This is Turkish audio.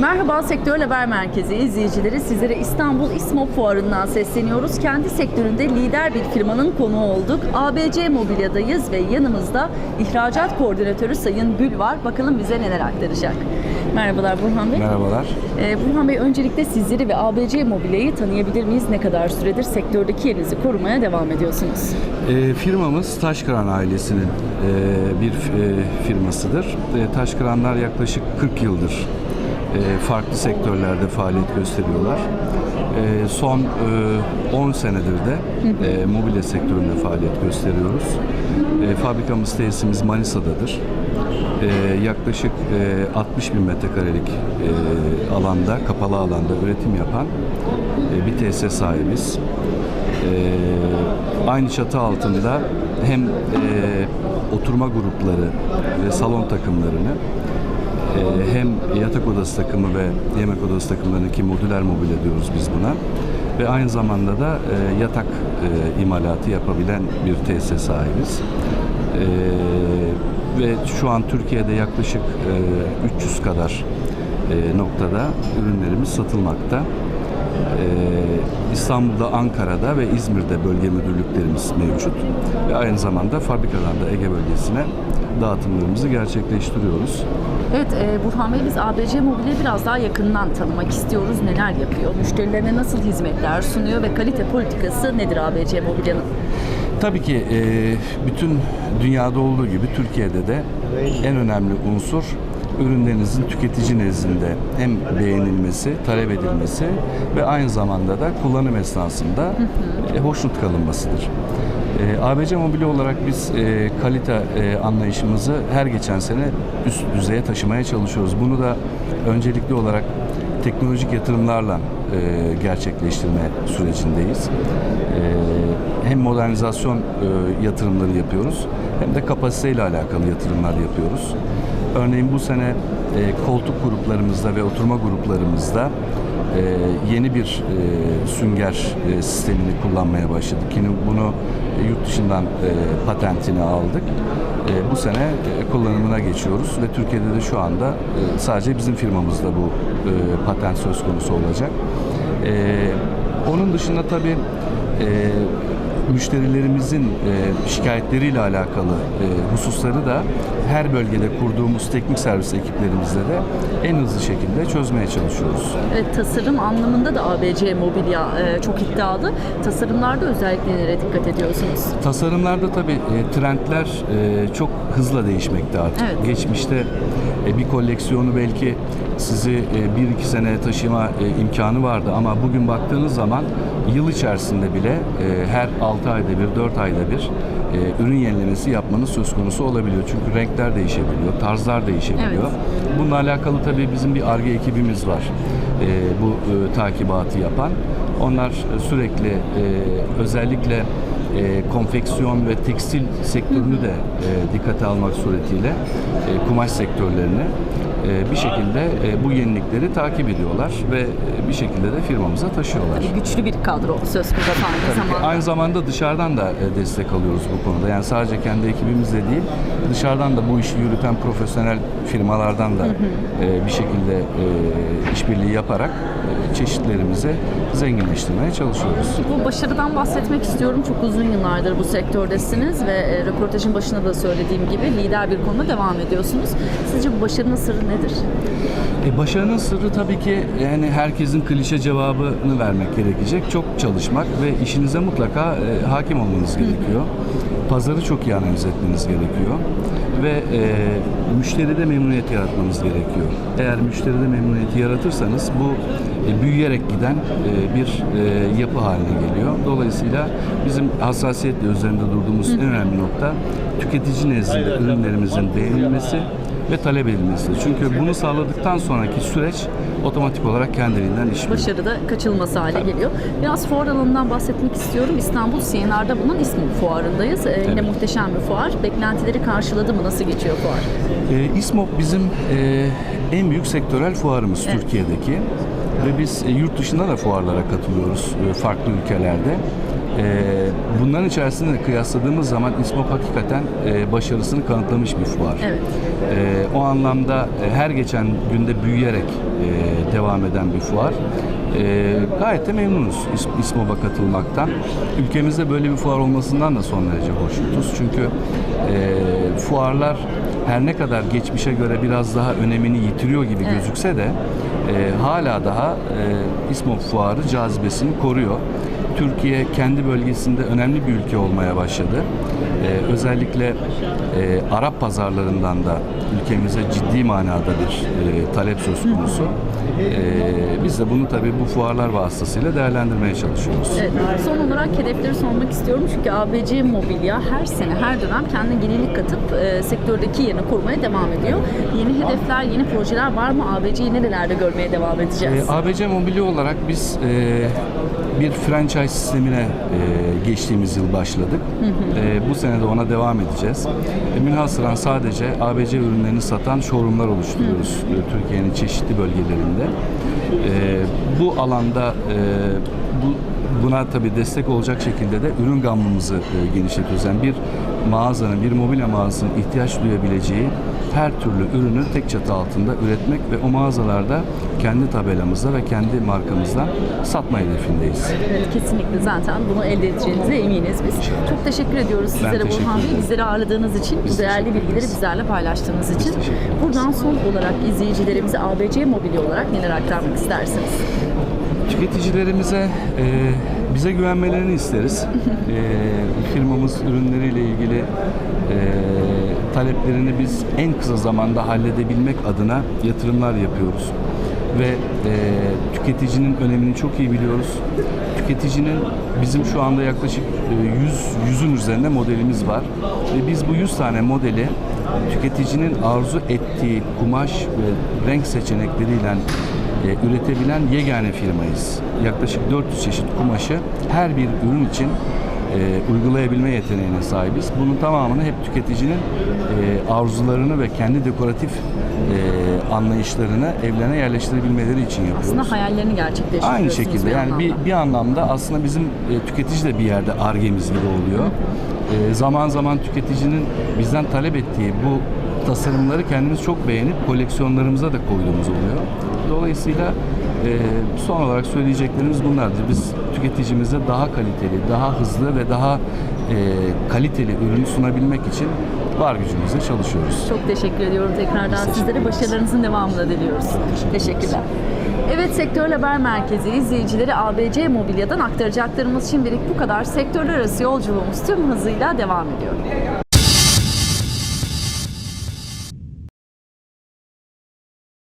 Merhaba Sektör Haber Merkezi izleyicileri. Sizlere İstanbul İSMOK Fuarı'ndan sesleniyoruz. Kendi sektöründe lider bir firmanın konuğu olduk. ABC Mobilya'dayız ve yanımızda ihracat koordinatörü Sayın Gül var. Bakalım bize neler aktaracak. Merhabalar Burhan Bey. Merhabalar. Ee, Burhan Bey öncelikle sizleri ve ABC Mobilya'yı tanıyabilir miyiz? Ne kadar süredir sektördeki yerinizi korumaya devam ediyorsunuz? E, firmamız Taşkıran ailesinin e, bir e, firmasıdır. E, Taşkıranlar yaklaşık 40 yıldır farklı sektörlerde faaliyet gösteriyorlar. E, son e, 10 senedir de e, mobilya sektöründe faaliyet gösteriyoruz. E, fabrikamız, tesisimiz Manisa'dadır. E, yaklaşık e, 60 bin metrekarelik e, alanda, kapalı alanda üretim yapan e, bir tesis sahibiz. Aynı çatı altında hem e, oturma grupları ve salon takımlarını e, hem yatak odası takımı ve yemek odası takımlarını ki modüler mobilya diyoruz biz buna ve aynı zamanda da e, yatak e, imalatı yapabilen bir tesis sahibiz. E, ve şu an Türkiye'de yaklaşık e, 300 kadar e, noktada ürünlerimiz satılmakta. Ee, İstanbul'da, Ankara'da ve İzmir'de bölge müdürlüklerimiz mevcut. Ve aynı zamanda fabrikadan da Ege bölgesine dağıtımlarımızı gerçekleştiriyoruz. Evet e, Burhan Bey biz ABC Mobilya'yı biraz daha yakından tanımak istiyoruz. Neler yapıyor? Müşterilerine nasıl hizmetler sunuyor ve kalite politikası nedir ABC Mobilya'nın? Tabii ki e, bütün dünyada olduğu gibi Türkiye'de de en önemli unsur ürünlerinizin tüketici nezdinde hem beğenilmesi, talep edilmesi ve aynı zamanda da kullanım esnasında e, hoşnut kalınmasıdır. E, ABC Mobilya olarak biz e, kalite e, anlayışımızı her geçen sene üst düzeye taşımaya çalışıyoruz. Bunu da öncelikli olarak teknolojik yatırımlarla e, gerçekleştirme sürecindeyiz. E, hem modernizasyon e, yatırımları yapıyoruz hem de kapasiteyle alakalı yatırımlar yapıyoruz. Örneğin bu sene e, koltuk gruplarımızda ve oturma gruplarımızda e, yeni bir e, sünger e, sistemini kullanmaya başladık. Yine bunu e, yurt dışından e, patentini aldık. E, bu sene e, kullanımına geçiyoruz ve Türkiye'de de şu anda e, sadece bizim firmamızda bu e, patent söz konusu olacak. E, onun dışında tabii e, müşterilerimizin e, şikayetleriyle alakalı e, hususları da her bölgede kurduğumuz teknik servis ekiplerimizle de en hızlı şekilde çözmeye çalışıyoruz. Evet, tasarım anlamında da ABC Mobilya e, çok iddialı. Tasarımlarda özellikle nelere dikkat ediyorsunuz? Tasarımlarda tabii e, trendler e, çok hızla değişmekte artık. Evet. Geçmişte e, bir koleksiyonu belki sizi e, bir iki sene taşıma e, imkanı vardı ama bugün baktığınız zaman yıl içerisinde bile e, her 6 ayda bir, 4 ayda bir e, ürün yenilemesi yapmanız söz konusu olabiliyor. Çünkü renkler değişebiliyor, tarzlar değişebiliyor. Evet. Bununla alakalı tabii bizim bir ARGE ekibimiz var. E, bu e, takibatı yapan. Onlar sürekli e, özellikle e, konfeksiyon ve tekstil sektörünü de e, dikkate almak suretiyle e, kumaş sektörlerini bir şekilde e, bu yenilikleri takip ediyorlar ve e, bir şekilde de firmamıza taşıyorlar. Güçlü bir kadro söz konusu aynı Tabii zamanda. Aynı zamanda dışarıdan da e, destek alıyoruz bu konuda. Yani sadece kendi ekibimizle değil, dışarıdan da bu işi yürüten profesyonel firmalardan da e, bir şekilde e, işbirliği yaparak e, çeşitlerimizi zenginleştirmeye çalışıyoruz. Bu başarıdan bahsetmek istiyorum. Çok uzun yıllardır bu sektördesiniz ve e, röportajın başında da söylediğim gibi lider bir konuda devam ediyorsunuz. Sizce bu başarının sırrı nedir? E, başarının sırrı tabii ki yani herkesin klişe cevabını vermek gerekecek. Çok çalışmak ve işinize mutlaka e, hakim olmanız gerekiyor. Pazarı çok iyi analiz etmeniz gerekiyor. Ve e, müşteride memnuniyet yaratmanız gerekiyor. Eğer müşteride memnuniyeti yaratırsanız bu e, büyüyerek giden e, bir e, yapı haline geliyor. Dolayısıyla bizim hassasiyetle üzerinde durduğumuz en önemli nokta tüketici nezdinde ürünlerimizin beğenilmesi ve talep edilmesidir. Çünkü bunu sağladıktan sonraki süreç otomatik olarak kendiliğinden işliyor. Başarıda kaçılması hale geliyor. Biraz fuar alanından bahsetmek istiyorum. İstanbul CNR'da bulunan İSMO fuarındayız. Ee, Yine Evet. muhteşem bir fuar. Beklentileri karşıladı mı? Nasıl geçiyor fuar? E, İSMOK bizim e, en büyük sektörel fuarımız Evet. Türkiye'deki ve biz e, yurt dışında da fuarlara katılıyoruz e, farklı ülkelerde. E, bunların içerisinde kıyasladığımız zaman İSMOP hakikaten e, başarısını kanıtlamış bir fuar. Evet. E, o anlamda e, her geçen günde büyüyerek e, devam eden bir fuar. E, gayet de memnunuz İS- İSMOB'a katılmaktan. Ülkemizde böyle bir fuar olmasından da son derece hoşnutuz. Çünkü e, fuarlar her ne kadar geçmişe göre biraz daha önemini yitiriyor gibi Evet. gözükse de e, hala daha e, İSMOB fuarı cazibesini koruyor. Türkiye kendi bölgesinde önemli bir ülke olmaya başladı. Ee, özellikle e, Arap pazarlarından da ülkemize ciddi manada bir e, talep söz konusu. Ee, biz de bunu tabii bu fuarlar vasıtasıyla değerlendirmeye çalışıyoruz. Evet, son olarak hedefleri sormak istiyorum çünkü ABC Mobilya her sene, her dönem kendine yenilik katıp e, sektördeki yerini korumaya devam ediyor. Yeni hedefler, yeni projeler var mı? ABC'yi nerelerde görmeye devam edeceğiz? Ee, ABC Mobilya olarak biz e, bir franchise sistemine e, geçtiğimiz yıl başladık. E, bu sene de ona devam edeceğiz. E, münhasıran sadece ABC ürünlerini satan showroomlar oluşturuyoruz e, Türkiye'nin çeşitli bölgelerinde. E, bu alanda e, bu Buna tabii destek olacak şekilde de ürün gamımızı e, genişletiyoruz. Yani bir mağazanın, bir mobilya mağazasının ihtiyaç duyabileceği her türlü ürünü tek çatı altında üretmek ve o mağazalarda kendi tabelamızla ve kendi markamızla satma hedefindeyiz. Evet, kesinlikle zaten bunu elde edeceğinize eminiz biz. Çok teşekkür ediyoruz sizlere teşekkür Burhan Bey. Bizleri ağırladığınız için, Biz değerli bilgileri ederiz. bizlerle paylaştığınız için. Buradan son olarak izleyicilerimize ABC Mobilya olarak neler aktarmak istersiniz? Tüketicilerimize e, bize güvenmelerini isteriz. E, firmamız ürünleriyle ilgili e, taleplerini biz en kısa zamanda halledebilmek adına yatırımlar yapıyoruz. Ve e, tüketicinin önemini çok iyi biliyoruz. Tüketicinin bizim şu anda yaklaşık e, 100 100'ün üzerinde modelimiz var. Ve biz bu 100 tane modeli tüketicinin arzu ettiği kumaş ve renk seçenekleriyle e, üretebilen yegane firmayız. Yaklaşık 400 çeşit kumaşı her bir ürün için e, uygulayabilme yeteneğine sahibiz. Bunun tamamını hep tüketicinin e, arzularını ve kendi dekoratif e, anlayışlarını evlerine yerleştirebilmeleri için yapıyoruz. Aslında hayallerini gerçekleştiriyorsunuz Aynı şekilde yani anlamda. bir, bir anlamda aslında bizim e, tüketici de bir yerde argemiz gibi oluyor. E, zaman zaman tüketicinin bizden talep ettiği bu tasarımları kendimiz çok beğenip koleksiyonlarımıza da koyduğumuz oluyor. Dolayısıyla e, son olarak söyleyeceklerimiz bunlardır. Biz tüketicimize daha kaliteli, daha hızlı ve daha e, kaliteli ürünü sunabilmek için var gücümüzle çalışıyoruz. Çok teşekkür ediyorum tekrardan teşekkür sizlere. Başarılarınızın devamını diliyoruz. teşekkür. Teşekkürler. Evet Sektör Haber Merkezi izleyicileri ABC Mobilya'dan aktaracaklarımız şimdilik bu kadar. Sektörler arası yolculuğumuz tüm hızıyla devam ediyor.